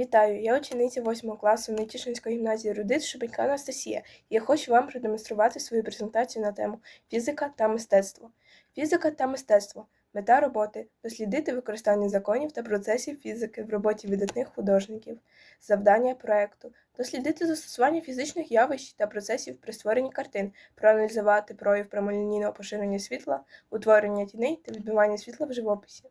Вітаю! Я учениця 8 класу Нетішинської гімназії Рудит Шебенька Анастасія, і я хочу вам продемонструвати свою презентацію на тему фізика та мистецтво. Фізика та мистецтво. Мета роботи дослідити використання законів та процесів фізики в роботі видатних художників. Завдання проекту дослідити застосування фізичних явищ та процесів при створенні картин, проаналізувати прояв прямолінійного поширення світла, утворення тіней та відбивання світла в живописі.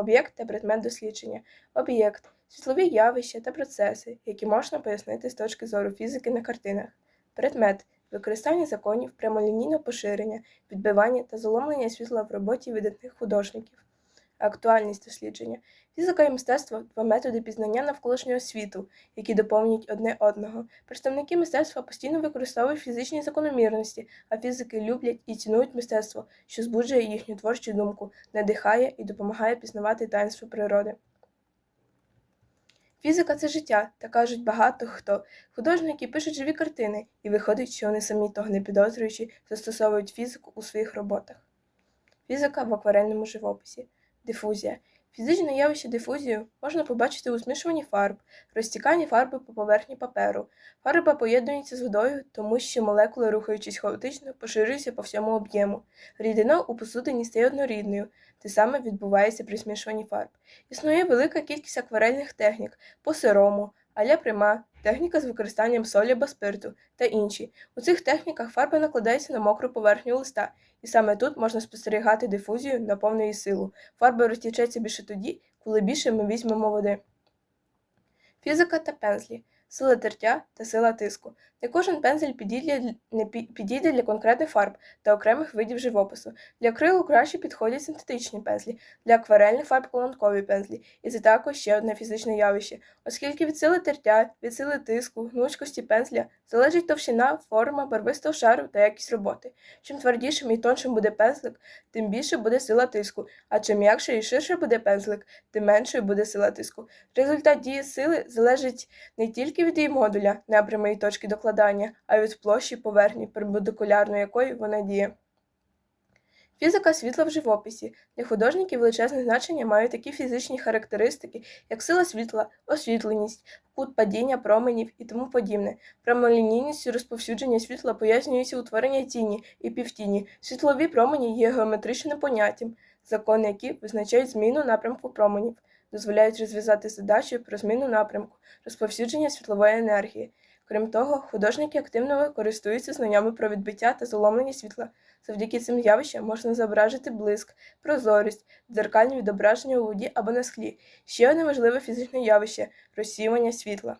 Об'єкт та предмет дослідження. Об'єкт світлові явища та процеси, які можна пояснити з точки зору фізики на картинах. Предмет використання законів прямолінійного поширення, відбивання та заломлення світла в роботі видатних художників. Актуальність дослідження. Фізика і мистецтво два методи пізнання навколишнього світу, які доповнюють одне одного. Представники мистецтва постійно використовують фізичні закономірності, а фізики люблять і цінують мистецтво, що збуджує їхню творчу думку, надихає і допомагає пізнавати таїнство природи. Фізика це життя, та кажуть багато хто. Художники пишуть живі картини, і виходить, що вони самі того не підозрюючи, застосовують фізику у своїх роботах. Фізика в акварельному живописі. Дифузія. Фізичне явище дифузію можна побачити у змішуванні фарб, розтіканні фарби по поверхні паперу. Фарба поєднується з водою, тому що молекули, рухаючись хаотично, поширюються по всьому об'єму. Рідина у посудині стає однорідною, те саме відбувається при змішуванні фарб. Існує велика кількість акварельних технік по сирому, аля пряма, техніка з використанням солі або спирту та інші. У цих техніках фарба накладається на мокру поверхню листа, і саме тут можна спостерігати дифузію на повну силу. Фарба розтічеться більше тоді, коли більше ми візьмемо води. Фізика та пензлі. Сила тертя та сила тиску. Не кожен пензель підійде, не підійде для конкретних фарб та окремих видів живопису. Для акрилу краще підходять синтетичні пензлі, для акварельних фарб колонкові пензлі, і це також ще одне фізичне явище, оскільки від сили тертя, від сили тиску, гнучкості пензля залежить товщина, форма, барвистого шару та якість роботи. Чим твердішим і тоншим буде пензлик, тим більше буде сила тиску, а чим м'якше і ширше буде пензлик, тим меншою буде сила тиску. Результат дії сили залежить не тільки від її модуля, напрямої точки докладання, а від площі поверхні, перпендикулярно якої вона діє. Фізика світла в живописі. Для художників величезне значення мають такі фізичні характеристики, як сила світла, освітленість, кут падіння променів і тому подібне. Прямолінійністю розповсюдження світла пояснюється утворення тіні і півтіні. Світлові промені є геометричним поняттям, закони які визначають зміну напрямку променів, дозволяють розв'язати задачі про зміну напрямку, розповсюдження світлової енергії. Крім того, художники активно користуються знаннями про відбиття та заломлення світла. Завдяки цим явищам можна зображити блиск, прозорість, дзеркальні відображення у воді або на склі. Ще одне важливе фізичне явище розсіювання світла.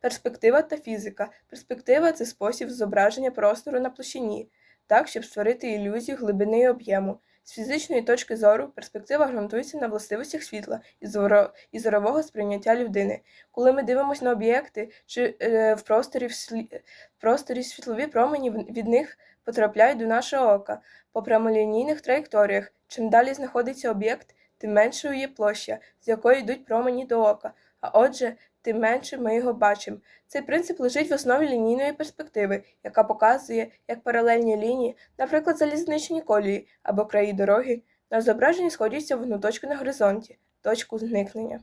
Перспектива та фізика. Перспектива це спосіб зображення простору на площині, так, щоб створити ілюзію глибини і об'єму. З фізичної точки зору перспектива ґрунтується на властивостях світла і зорового сприйняття людини. Коли ми дивимося на об'єкти чи е, в просторі в, слі... в просторі світлові промені від них потрапляють до нашого ока по прямолінійних траєкторіях. Чим далі знаходиться об'єкт, тим меншою є площа, з якої йдуть промені до ока. А отже, тим менше ми його бачимо. Цей принцип лежить в основі лінійної перспективи, яка показує, як паралельні лінії, наприклад, залізничні колії або краї дороги, на зображенні сходяться в одну точку на горизонті, точку зникнення.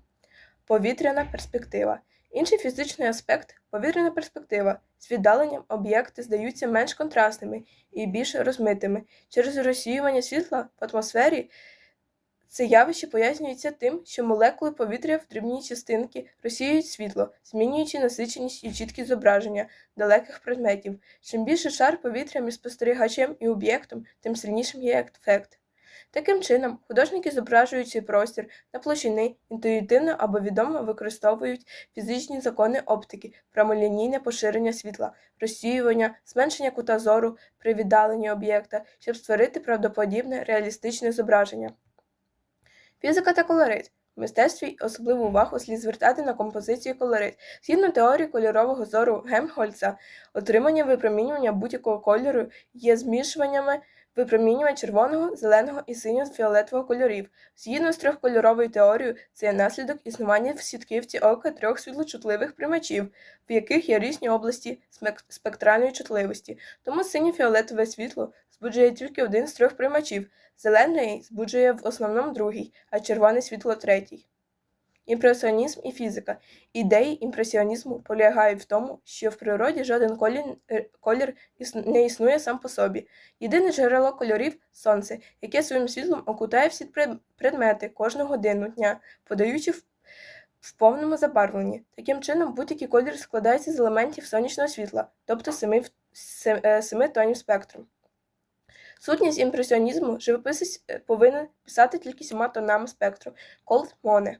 Повітряна перспектива. Інший фізичний аспект повітряна перспектива. З віддаленням об'єкти здаються менш контрастними і більш розмитими. Через розсіювання світла в атмосфері це явище пояснюється тим, що молекули повітря в дрібні частинки розсіюють світло, змінюючи насиченість і чіткість зображення далеких предметів. Чим більше шар повітря між спостерігачем і об'єктом, тим сильнішим є ефект. Таким чином, художники зображують цей простір на площини, інтуїтивно або відомо використовують фізичні закони оптики, прямолінійне поширення світла, розсіювання, зменшення кута зору при віддаленні об'єкта, щоб створити правдоподібне реалістичне зображення. Фізика та колорит. В мистецтві особливу увагу слід звертати на композицію колорит. Згідно теорії кольорового зору Гемхольца, отримання випромінювання будь-якого кольору є змішуваннями випромінювання червоного, зеленого і синьо-фіолетового кольорів. Згідно з трьохкольоровою теорією, це є наслідок існування в сітківці ока трьох світлочутливих примачів, в яких є різні області спектральної чутливості. Тому синьо-фіолетове світло збуджує тільки один з трьох приймачів, зелений збуджує в основному другий, а червоне світло третій. Імпресіонізм і фізика. Ідеї імпресіонізму полягають в тому, що в природі жоден колір, е, колір не існує сам по собі. Єдине джерело кольорів сонце, яке своїм світлом окутає всі предмети кожну годину дня, подаючи в, повному забарвленні. Таким чином, будь-який колір складається з елементів сонячного світла, тобто семи, е, семи тонів спектру. Сутність імпресіонізму живописець е, повинен писати тільки сіма тонами спектру Колд Моне.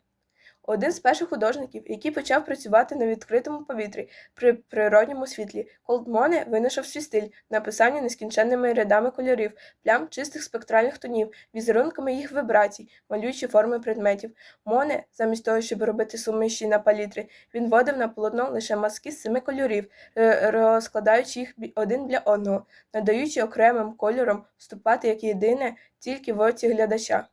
Один з перших художників, який почав працювати на відкритому повітрі при природньому світлі, Колд Моне винайшов свій стиль написання нескінченними рядами кольорів, плям чистих спектральних тонів, візерунками їх вібрацій, малюючи форми предметів. Моне, замість того, щоб робити суміші на палітрі, він вводив на полотно лише мазки з семи кольорів, е, розкладаючи їх один для одного, надаючи окремим кольорам вступати як єдине тільки в оці глядача.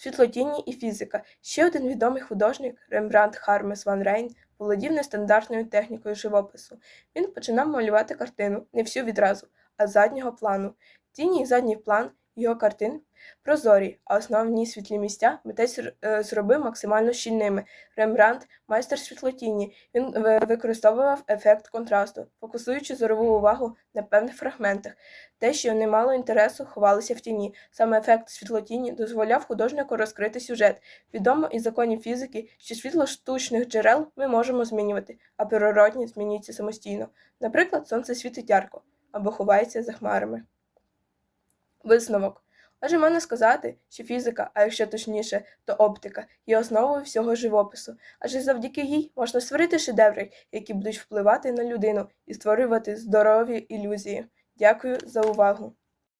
Світлотінні і фізика. Ще один відомий художник Рембрандт Хармес Ван Рейн володів нестандартною технікою живопису. Він починав малювати картину не всю відразу, а заднього плану. Тіні і задній план його картин прозорі, а основні світлі місця митець е, зробив максимально щільними. Рембрандт – майстер світлотіні. Він використовував ефект контрасту, фокусуючи зорову увагу на певних фрагментах. Те, що не мало інтересу, ховалося в тіні. Саме ефект світлотіні дозволяв художнику розкрити сюжет. Відомо із законів фізики, що світло штучних джерел ми можемо змінювати, а природні змінюються самостійно. Наприклад, сонце світить ярко або ховається за хмарами. Висновок. Отже, можна сказати, що фізика, а якщо точніше, то оптика, є основою всього живопису, адже завдяки їй можна створити шедеври, які будуть впливати на людину і створювати здорові ілюзії. Дякую за увагу!